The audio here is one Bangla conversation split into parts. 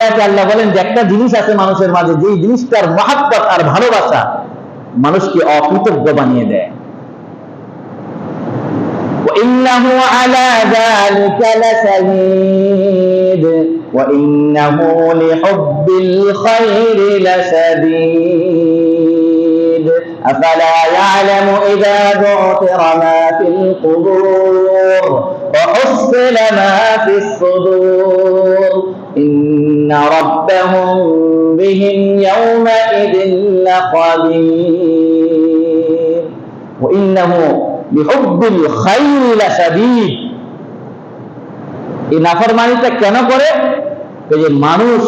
আয়াতে আল্লাহ বলেন যে একটা জিনিস আছে মানুষের মাঝে যেই জিনিসটার মহাব্বত আর ভালোবাসা মানুষকে অকৃতজ্ঞ বানিয়ে দেয় وإنه على ذلك لشهيد وإنه لحب الخير لشديد أفلا يعلم إذا بعثر ما في القبور وحصل ما في الصدور إن ربهم بهم يومئذ لخبير وإنه لحب الخير لشديد এই নাফরমানিটা কেন করে এই যে মানুষ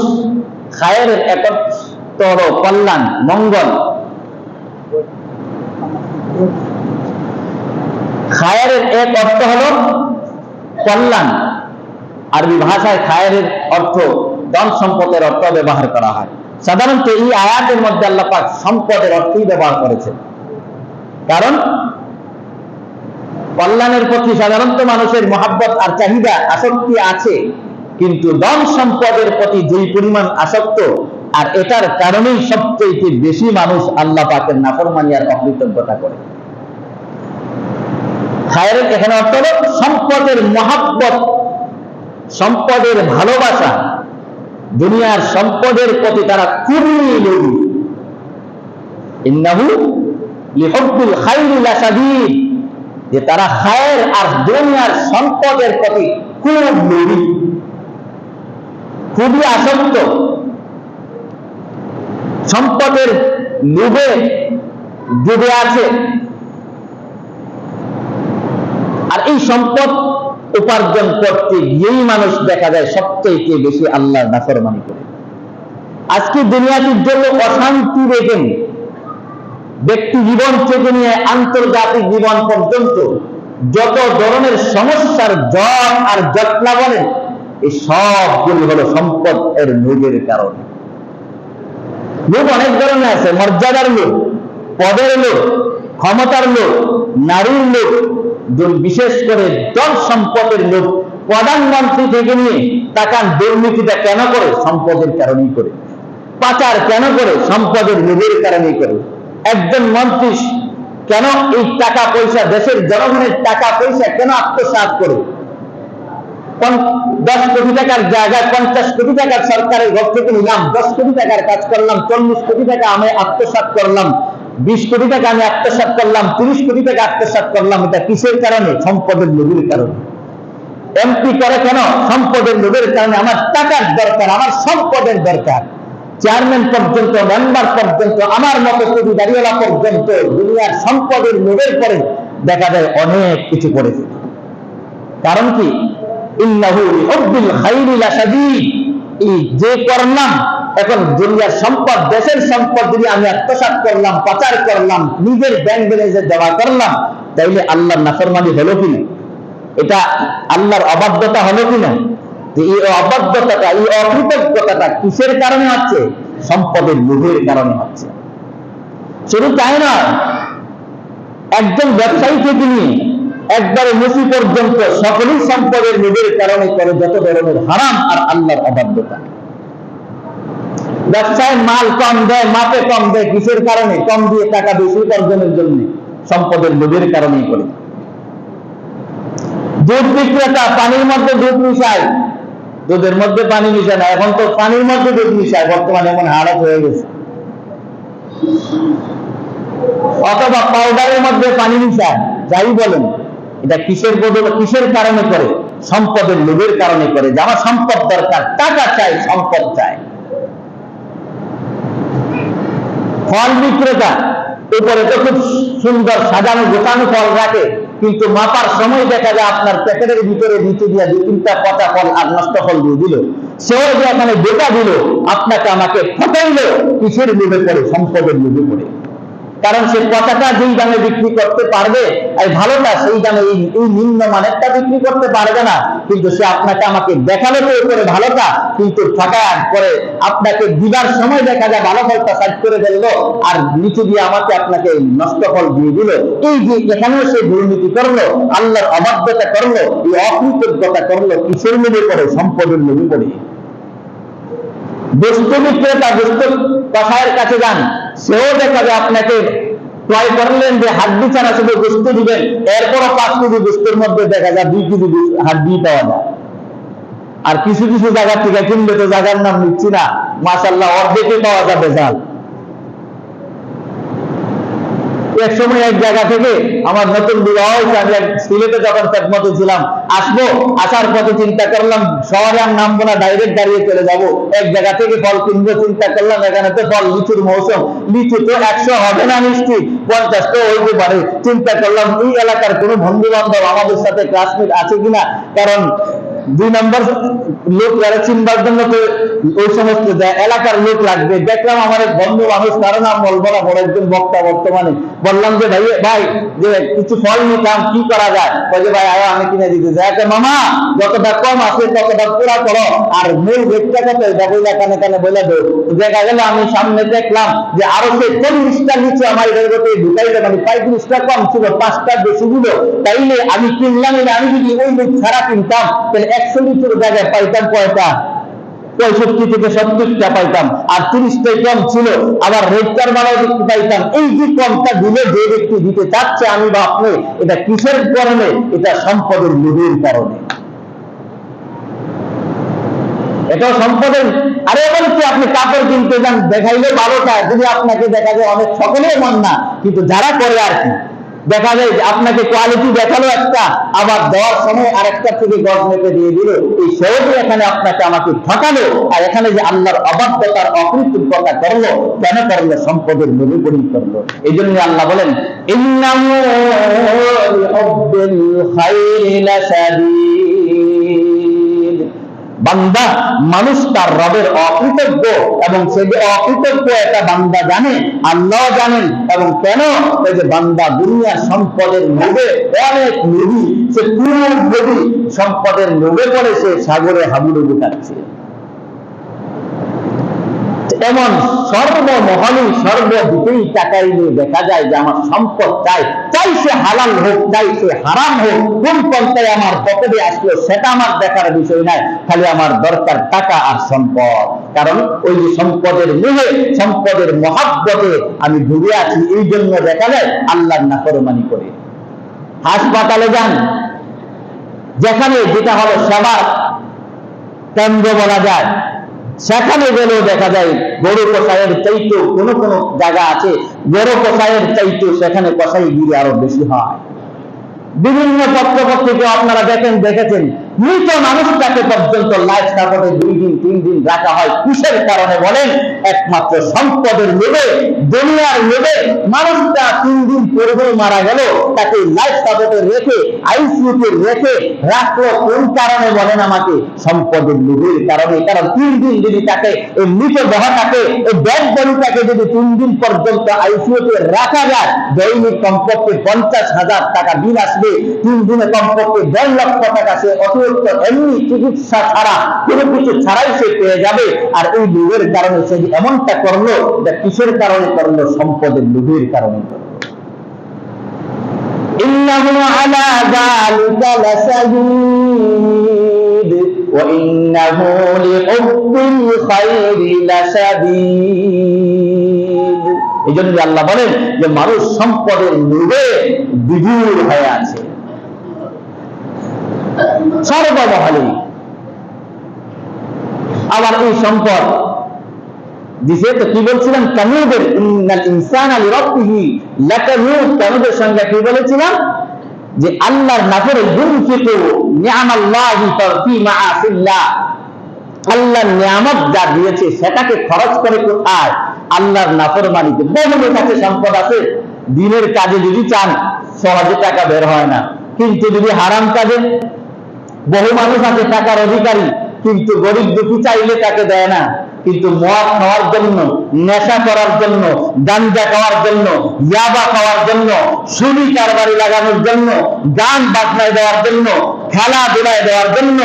খায়ের একত্র কল্যাণ মঙ্গল খায়ের এক অর্থ হলো কল্যাণ আরবি ভাষায় খায়ের অর্থ ধন সম্পদের অর্থ ব্যবহার করা হয়। সাধারণত এই আয়াতের মধ্যে আল্লাহ পাক সম্পদের অর্থই ব্যবহার করেছেন। কারণ কল্যাণের প্রতি সাধারণত মানুষের মহাব্বত আর চাহিদা আসক্তি আছে, কিন্তু ধন সম্পদের প্রতি যেই পরিমাণ আসক্ত, আর এটার কারণেই সবচেয়ে বেশি মানুষ আল্লাহ পাকের নাফরমানি আর অকৃতজ্ঞতা করে। এখানে অর্থ সম্পদের মহাব্বত, সম্পদের ভালোবাসা দুনিয়ার সম্পদের প্রতি তারা খুবই লোভী। যে তারা খায়ের আর দুনিয়ার সম্পদের প্রতি খুব লোভী। খুবই আসক্ত। সম্পদের লোভে ডুবে আছে। আর এই সম্পদ উপার্জন করতে গিয়েই মানুষ দেখা যায় সবচেয়ে বেশি আল্লাহর নাফরমানি করে। আজকে দুনিয়াটির জন্য অশান্তি রেখেন ব্যক্তি জীবন থেকে নিয়ে আন্তর্জাতিক জীবন পর্যন্ত যত ধরনের সমস্যার জট আর জটলা বলেন এই সবগুলি হলো সম্পদ এর লোভের কারণে। লোভ অনেক ধরনের আছে, মর্যাদার লোভ পদের লোভ ক্ষমতার লোভ নারীর দুর- বিশেষ করে দল সম্পদের লোভ। প্রধানমন্ত্রী থেকে নিয়ে টাকার দুর্নীতিটা কেন করে? সম্পদের কারণেই করে। পাচার কেন করে? সম্পদের লোভের কারণেই করে। একজন মন্ত্রী কেন এই টাকা পয়সা, দেশের জনগণের টাকা পয়সা কেন আত্মসাৎ করে? দশ কোটি টাকার জায়গায় পঞ্চাশ কোটি টাকার সরকারের ঘর থেকে নিলাম, দশ কোটি টাকার কাজ করলাম, চল্লিশ কোটি টাকা আমি আত্মসাৎ করলাম। বিশ কোটি টাকা আমি আত্মসাত করলাম, তিরিশ কোটি টাকা আত্মসাত করলাম, এটা কিসের কারণে? সম্পদের লোভের কারণে। এমপি করে কেন? সম্পদের লোভের কারণে আমার টাকার দরকার, আমার সম্পদের দরকার। চেয়ারম্যান পর্যন্ত, মেম্বার পর্যন্ত, আমার মতো কোটি দাঁড়িয়েলা পর্যন্ত দুনিয়ার সম্পদের লোভের পরে দেখা যায় অনেক কিছু করেছে কারণ কি? ইন্নাহু খাইরি লাশাদীদ। এই যে করলাম এখন দুনিয়ার সম্পদ, দেশের সম্পদ যদি আমি আত্মসাৎ করলাম, পাচার করলাম, নিজের ব্যাংক ব্যালেন্সে জমা করলাম, তাইলে আল্লাহর নাফরমানি হলো কিনা এটা আল্লাহর অবাধ্যতা হলো কিনা এই অবাধ্যতাটা, এই অকৃতজ্ঞতাটা কিসের কারণে হচ্ছে? সম্পদের লোভের কারণে হচ্ছে। শুধু তাই না একজন ব্যবসায়ী থেকে নিয়ে একবারে মুসি পর্যন্ত সকলেই সম্পদের লোভের কারণে করে যত ধরনের হারাম আর আল্লাহর অবাধ্যতা। ব্যবসায় মাল কম দেয়, মাপে কম দেয়, কিসের কারণে? কম দিয়ে টাকা বেশি উপার্জনের জন্য। সম্পদের লোভের কারণেই করে। দুধ বিক্রেতা, পানির মধ্যে দুধ মিশায়। দুধের মধ্যে পানি মিশায় না, এখন তো পানির মধ্যে দুধ মিশায়, বর্তমানে এমন হারাত হয়ে গেছে। অথবা পাউডারের মধ্যে পানি মিশায়, যাই বলেন, এটা কিসের বদলে, কিসের কারণে করে? সম্পদের লোভের কারণে করে। যে আমার সম্পদ দরকার, টাকা চাই, সম্পদ চাই। ফল বিক্রেতা। উপরে তো খুব সুন্দর সাজানো গোছানো ফল রাখে, কিন্তু মাপার সময় দেখা যায় আপনার প্যাকেটের ভিতরে দিতে দিয়া দু তিনটা পচা ফল আর নষ্ট ফল দিয়ে দিল। সেও যে এখানে বেটা দিল, আপনাকে আমাকে ফটাইল কিসের লোভে পড়ে, সম্পদের লোভে পড়ে। কারণ সে পচাটা যেই দামে বিক্রি করতে পারবে, আর ভালোটা সেই দামে এই নিম্ন মানেরটা বিক্রি করতে পারবে না। কিন্তু সে আপনাকে আমাকে দেখাল তো করে ভালোটা কিন্তু ফাঁকা করে আপনাকে দিবার সময় দেখা যায় ভালো ফলটা সাইড করে দিল আর নিচে দিয়ে আমাকে আপনাকে নষ্ট ফল দিয়ে দিল। এই যে এখানেও সে দুর্নীতি করল, আল্লাহর অবাধ্যতা করল, এই অকৃতজ্ঞতা করল, কিসের লোভে করে? সম্পদের লোভে করে। বস্তু বিক্রেতা বস্তু কষায়ের কাছে যান, সেও দেখাবে আপনাকে। ক্রয় করলেন যে হাড্ডি ছাড়া শুধু বস্তু দিবেন, এরপরও পাঁচ কেজি বস্তুর মধ্যে দেখা যায় দুই কেজি হাড্ডি পাওয়া যায়। আর কিছু কিছু জায়গা থেকে কিনবে তো জায়গার নাম নিচ্ছি না। মাসাল্লাহ অর্ধেকে পাওয়া যাবে জাল। এক সময় এক জায়গা থেকে আমার নতুন বিবাহ আমি এক সিলেটে যখন খেদমতে ছিলাম, আসব, আসার পথে চিন্তা করলাম, শহরে আর নামবো না ডাইরেক্ট দাঁড়িয়ে চলে যাব। এক জায়গা থেকে ফল কিনবো, চিন্তা করলাম, এখানে তো ফল লিচুর মৌসুম। লিচু তো একশো হবে না মিষ্টি, পঞ্চাশ তো হইতে পারে। চিন্তা করলাম, এই এলাকার কোনো বন্ধু বান্ধব আমাদের সাথে ক্লাসমেট আছে কিনা? কারণ দুই নম্বর লোক যারা চিনবার জন্য তো ওই সমস্ত এলাকার লোক লাগবে। দেখলাম আমার এক বন্ধু মানুষ, তার নাম বলব না বড় একজন বক্তা বর্তমানে। বললাম যে ভাই ভাই, যে কিছু ফল নিতাম, কি করা যায়? বলে, ভাই, আয় আমি কিনে দিতে যাই একটা মামা, যতটা কম আছে, ততটা পুরা করো। আর মূল রেটটা কত এটা কানে কানে বলে দেবো দেখা গেল আমি সামনে দেখলাম যে, আরও সে চল্লিশটা নিচে আমার এদের মধ্যে ঢুকাইলে মানে পঁয়ত্রিশটা কম ছিল, পাঁচটা বেশি দিল তাইলে আমি কিনলাম আমি যদি ওই লোক ছাড়া কিনতাম, তাহলে একশো লিটার জায়গায় পাইতাম কয়টা? পঁয়ষট্টি থেকে সত্তরটা পাইতাম। আর তিরিশটাই কম ছিল। আবার রেটটার বেলাও একটু পাইতাম। এই যে কমটা দিলে যে ব্যক্তি দিতে চাচ্ছে, আমি বা আপনি, এটা কিসের কারণে? এটা সম্পদের লোভের কারণে। এটাও সম্পদের আরে বলছি আপনি কাপড় কিনতে যান, দেখাইলে বারোটা যদি আপনাকে দেখা যায়, অনেক সকলেই মন না। কিন্তু যারা করে আর কি। দেখা যায় যে আপনাকে কোয়ালিটি দেখাল একটা, আবার দেওয়ার সময় আরেকটা থেকে গজ মেপে দিয়ে দিল। এই সহজে এখানে আপনাকে আমাকে ঠকালো। আর এখানে যে আল্লাহর অবাধ্যতার অকৃতজ্ঞতা করল, কেন করল? সম্পদের নিরূপণী করল। এই জন্য আল্লাহ বলেন ইন্নামু বান্দা মানুষ তার রবের অকৃতজ্ঞ এবং সে যে অকৃতজ্ঞ একটা বান্দা জানে আল্লাহ জানেন এবং কেন এই যে বান্দা দুনিয়া সম্পদের লোভে, অনেক লোভী, সে পুরো লোভী সম্পদের লোভে পড়ে সে সাগরে হাবুডুবু কাটছে। এমন সর্বমহলে সর্বদিকেই তাকাইলে দেখা যায় যে আমার সম্পদ চাই চাই সে হালাল হোক, চাই সে হারাম হোক, কোন পন্থায় আমার পকেটে আসলো সেটা আমার দেখার বিষয় নাই, খালি আমার দরকার টাকা আর সম্পদ। কারণ ওই যে সম্পদের মোহে, সম্পদের মহাব্বতে আমি ডুবে আছি, এই জন্য দেখা যায় আল্লাহর নাফরমানি করে। হাসপাতালে যান, যেখানে যেটা হলো সেবার কেন্দ্র বলা যায়। সেখানে গেলেও দেখা যায় গরু কষায়ের চাইতো কোন কোন জায়গা আছে গরু কষায়ের চাইতো সেখানে কষাই গিরি আরও বেশি হয়। বিভিন্ন পত্র পত্রপত্রিকা আপনারা দেখেন, দেখেছেন মৃত মানুষটাকে পর্যন্ত লাইফ সাপোর্টে দুই দিন, তিন দিন রাখা হয়। কিসের কারণে বলেন? একমাত্র সম্পদের লোভে, দুনিয়ার লোভে মানুষটা তিন দিন পূর্বেই মারা গেল। তাকে লাইফ সাপোর্টে রেখে আইসিইউতে রেখে রাখল। কোন কারণে বলেন আমাকে? সম্পদের লোভের কারণে। কারণ তিন দিন যদি তাকে এই মৃত দেহটাকে এই ব্যাগ বডিটাকে যদি তিন দিন পর্যন্ত আইসিইউতে রাখা যায়, দৈনিক কমপক্ষে পঞ্চাশ হাজার টাকা বিল আসবে। তিন দিনে কমপক্ষে দেড় লক্ষ টাকা সে অতিরিক্ত এমনি চিকিৎসা ছাড়া কোনো কিছু ছাড়াই সে পেয়ে যাবে আর এই লোভের কারণে সে যে এমনটা করলো এটা কিসের কারণে করলো সম্পদের লোভের কারণে করলো إنه على ذلك لشديد وإنه لحب الخير لشديد এই জন্য আল্লাহ বলেন যে মানুষ সম্পদের লোভে বিধুর হয়ে আছে সর্বমহলে আবার এই সম্পদ দিছে, তো কি বলছিলাম? কানুদের ইনসান আলী রব্বিহি লাকানুদ। কানুদের সঙ্গে কি বলেছিলাম? যে আল্লাহর নাফরে ইউনফিকু নি'মাল্লাহি ফি মাআসিল্লাহ। আল্লাহর নিয়ামত যা দিয়েছে, সেটাকে খরচ করে কোথায়? আল্লাহর নাফরমানিতে। বহু কাছে সম্পদ আছে। দিনের কাজে যদি চান, সহজে টাকা বের হয় না। কিন্তু যদি হারাম কাজে বহু মানুষ আছে টাকার অধিকারী, কিন্তু গরিব দুঃখী চাইলে তাকে দেয় না। কিন্তু মদ খাওয়ার জন্য, নেশা করার জন্য, গাঞ্জা খাওয়ার জন্য, ইয়াবা খাওয়ার জন্য সুরি কারবারি লাগানোর জন্য, গান বাজনায় দেওয়ার জন্য, খেলাধুলায় দেওয়ার জন্য,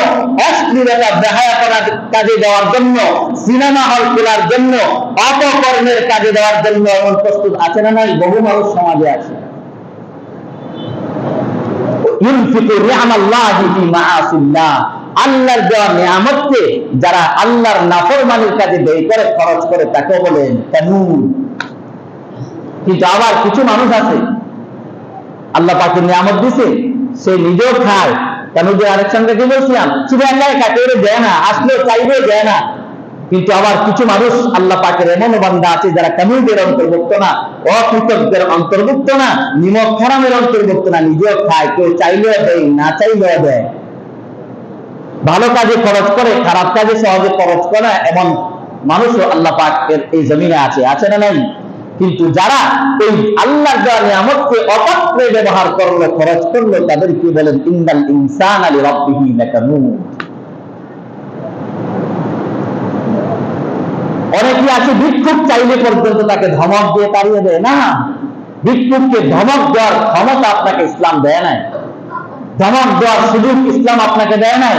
অশ্লীলতা বেহায়া করার কাজে দেওয়ার জন্য, সিনেমা হল খোলার জন্য, অপকর্মের কাজে দেওয়ার জন্য এমন প্রস্তুত আছে না নাই? বহু মানুষ সমাজে আছে ইউনফিকু নি'মাল্লাহি ফি মাআসিল্লাহ আল্লাহর দেওয়া নিয়ামতকে যারা আল্লাহর নাফরমানির কাজে ব্যয় করে, খরচ করে তাকে বলেন কানুন কিন্তু আবার কিছু মানুষ আছে, আল্লাহ পাকে নিয়ামত দিছে, সে নিজেও খায়। কেন যে আরেক সঙ্গে কি বলছিলাম? শুধু আল্লাহ কাকে দেয় না, আসলেও চাইবে দেয় না। কিন্তু আবার কিছু মানুষ আল্লাহ পাকের এমন বান্দা আছে যারা কামিলদের অন্তর্ভুক্ত না অকৃতজ্ঞের অন্তর্ভুক্ত না নিমক অন্তর্ভুক্ত না, নিজেও খায়, কেউ চাইলেও দেয়, না চাইলেও দেয়। ভালো কাজে খরচ করে, খারাপ কাজে সহজে খরচ করে, এমন মানুষও আল্লাহ পাকের এই জমিনে আছে আছে না নাই? কিন্তু যারা এই আল্লাহর দেওয়া নিয়ামতকে অপাত্রে ব্যবহার করল, খরচ করল তাদের কি বলেন ইন্দাল ইনসান আলী রব্বিহি লাকানুন আছে ভিক্ষুক চাইলে পর্যন্ত তাকে ধমক দিয়ে তাড়িয়ে দেয়। না ভিক্ষুককে ধমক দেওয়ার ক্ষমতা আপনাকে ইসলাম দেয় নাই। ধমক দেওয়ার সুযোগ ইসলাম আপনাকে দেয় নাই,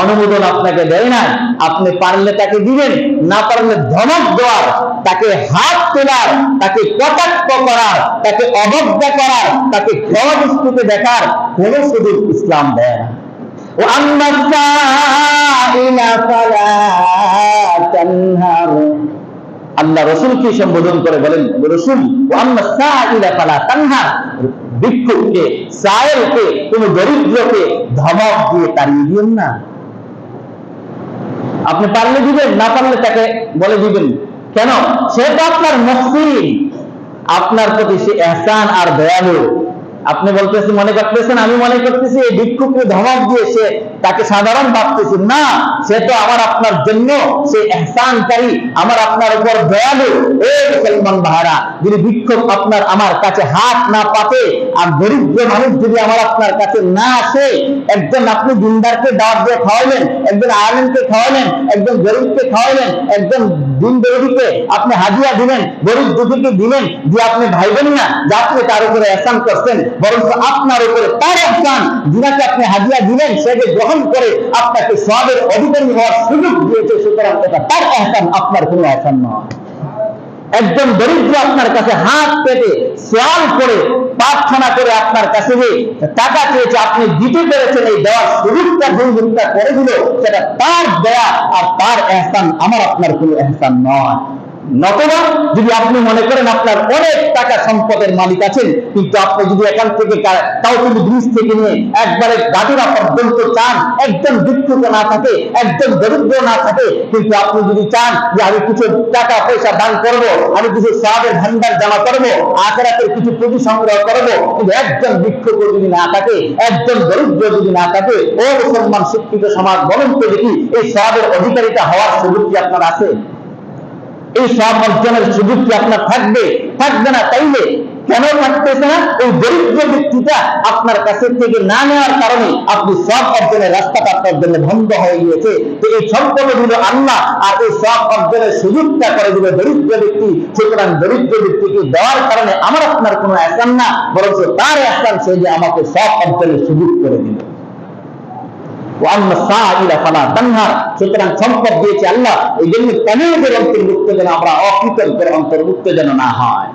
অনুমোদন আপনাকে দেয় নাই। আপনি পারলে তাকে দিবেন, না পারলে ধমক দেওয়ার, তাকে হাত তোলার, তাকে কটাক্ষ করার, তাকে অবজ্ঞা করার, তাকে ক্ষমদৃষ্টিতে দেখার কোন সুযোগ ইসলাম দেয় না وأما السائل فلا تنهر আল্লাহ রসুলকে সম্বোধন করে বলেন রসুল আল্লাহ সাইলা ফালা তানহা ভিক্ষুককে সায়েলকে কোন দরিদ্রকে ধমক দিয়ে তাড়িয়ে দিবেন না আপনি পারলে দিবেন না পারলে তাকে বলে দিবেন কেন সে তো আপনার মসজিদ আপনার প্রতি সে এহসান আর দয়ালু আপনি বলতেছেন, মনে করতেছেন, আমি মনে করতেছি এই ভিক্ষুককে ধমক দিয়ে সে তাকে সাধারণ ভাবতেছি। না, সে তো আমার আপনার জন্য, সে এহসানকারী, আমার আপনার উপর দয়ালু। এ মুসলমান ভাইরা, যদি ভিক্ষুক আপনার আমার কাছে হাত না পাতে, আর দরিদ্র মানুষ যদি আমার আপনার কাছে না আসে, একজন আপনি দিনদারকে দাওয়াত দিয়ে খাওয়াইলেন, একজন আলেমকে খাওয়াইলেন, একজন গরিবকে খাওয়াইলেন, একজন দিন দরিদ্রকে আপনি হাজিয়া দিলেন, গরিব দুঃখীকে দিলেন, যে আপনি ভাইবেন না, যে আপনি তার উপরে এহসান করছেন। বরং আপনার উপরে তার এহসান যিনাকে আপনি হাজিয়া দিলেন সেকে গ্রহণ করে আপনাকে সবের অধিকারী হওয়ার সুযোগ দিয়েছে, সুতরাং এটা তার এহসান, আপনার কোনো এহসান নয়। একজন দরিদ্র আপনার কাছে হাত পেতে সোয়াল করে, প্রার্থনা করে আপনার কাছে যে টাকা চেয়েছে, আপনি দিতে পেরেছেন, এই দেওয়ার সুযোগটা দুর্যোগটা করে দিল, সেটা তার দেয়া আর তার এহসান, আমার আপনার কোনো এহসান নয়। নতবা যদি আপনি মনে করেন আপনার অনেক টাকা সম্পদের মালিক আছেন, কিন্তু আপনি যদি এখান থেকে তাও কিন্তু ব্রিজ থেকে নিয়ে একবারে গাজরা পর্যন্ত চান একজন ভিক্ষুক না থাকে একজন দরিদ্র না থাকে, কিন্তু আপনি যদি চান যে আমি কিছু টাকা, পয়সা দান করব, আমি কিছু সাহাবের ভান্ডার জমা করব, আখেরাতের কিছু পুঁজি সংগ্রহ করব, কিন্তু একজন ভিক্ষুক যদি না থাকে একজন দরিদ্র যদি না থাকে, ও মুসলমান শিক্ষিত সমাজ বলুন তো দেখি, এই সাহাবের অধিকারিতা হওয়ার সুযোগ কি আপনার আছে? এই সব অর্জনের সুযোগ কি আপনার থাকবে? থাকবে না তাইলে কেন থাকতেছে না? এই দরিদ্র ব্যক্তিটা আপনার কাছে থেকে না নেওয়ার কারণে আপনি সব অর্জনের রাস্তাটা আপনার জন্য বন্ধ হয়ে গিয়েছে। তো এই সম্পদ দিল আল্লাহ আর এই সব অর্জনের সুযোগটা করে দিল দরিদ্র ব্যক্তি। সুতরাং দরিদ্র ব্যক্তিকে দেওয়ার কারণে আমার আপনার কোনো অ্যাসান না বরং তার অ্যাসান সে যে আমাকে সব অর্জনের সুযোগ করে দিল ওয়ান্না সাইলা ফালা তানহার সুতরাং সম্পদ দিয়েছে আল্লাহ। এই জন্য কামিলদের অন্তর্ভুক্ত যেন আমরা অকৃতজ্ঞের অন্তর্ভুক্ত যেন না হয়?